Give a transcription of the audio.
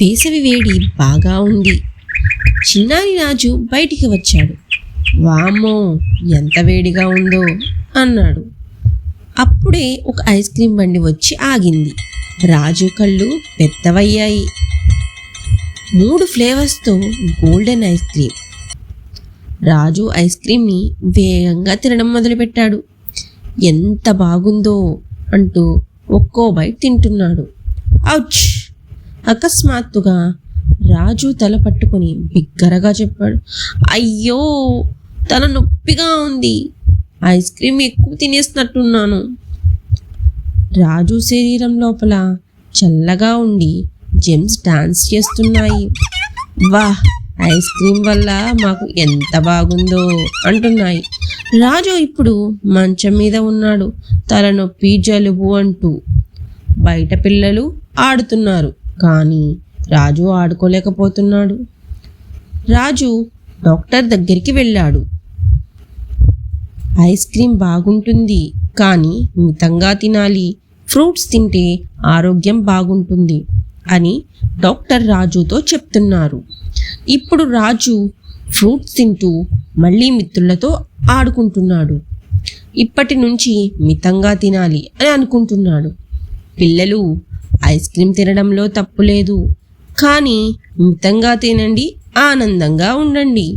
వేసవి వేడి బాగా ఉంది. చిన్నారి రాజు బయటికి వచ్చాడు. వామ్మో ఎంత వేడిగా ఉందో అన్నాడు. అప్పుడే ఒక ఐస్ క్రీం బండి వచ్చి ఆగింది. రాజు కళ్ళు పెద్దవయ్యాయి. మూడు ఫ్లేవర్స్తో golden ice cream. Raju ice క్రీమ్ని వేగంగా తినడం మొదలుపెట్టాడు. ఎంత బాగుందో అంటూ ఒక్కో బైట్ తింటున్నాడు. అవుచ్ అకస్మాత్తుగా రాజు తల పట్టుకొని బిగ్గరగా చెప్పాడు అయ్యో తల నొప్పిగా ఉంది. ఐస్ క్రీమ్ ఎక్కువ తినేసినట్టున్నాను రాజు శరీరం లోపల చల్లగా ఉండి జెమ్స్ డాన్స్ చేస్తున్నాయి. వాహ్ ఐస్ క్రీమ్ వల్ల మాకు ఎంత బాగుందో అంటున్నాయి. రాజు ఇప్పుడు మంచం మీద ఉన్నాడు తలనొప్పి జలుబు అంటూ. బయట పిల్లలు ఆడుతున్నారు. కానీ రాజు ఆడుకోలేకపోతున్నాడు. రాజు డాక్టర్ దగ్గరికి వెళ్ళాడు. ఐస్ క్రీమ్ బాగుంటుంది కానీ మితంగా తినాలి. ఫ్రూట్స్ తింటే ఆరోగ్యం బాగుంటుంది అని డాక్టర్ రాజుతో చెప్తున్నారు. ఇప్పుడు రాజు ఫ్రూట్స్ తింటూ మళ్ళీ మిత్రులతో ఆడుకుంటున్నాడు. ఇప్పటి నుంచి మితంగా తినాలి అని అనుకుంటున్నాడు. పిల్లలు ఐస్ క్రీమ్ తినడంలో తప్పు లేదు. కానీ మితంగా తినండి ఆనందంగా ఉండండి.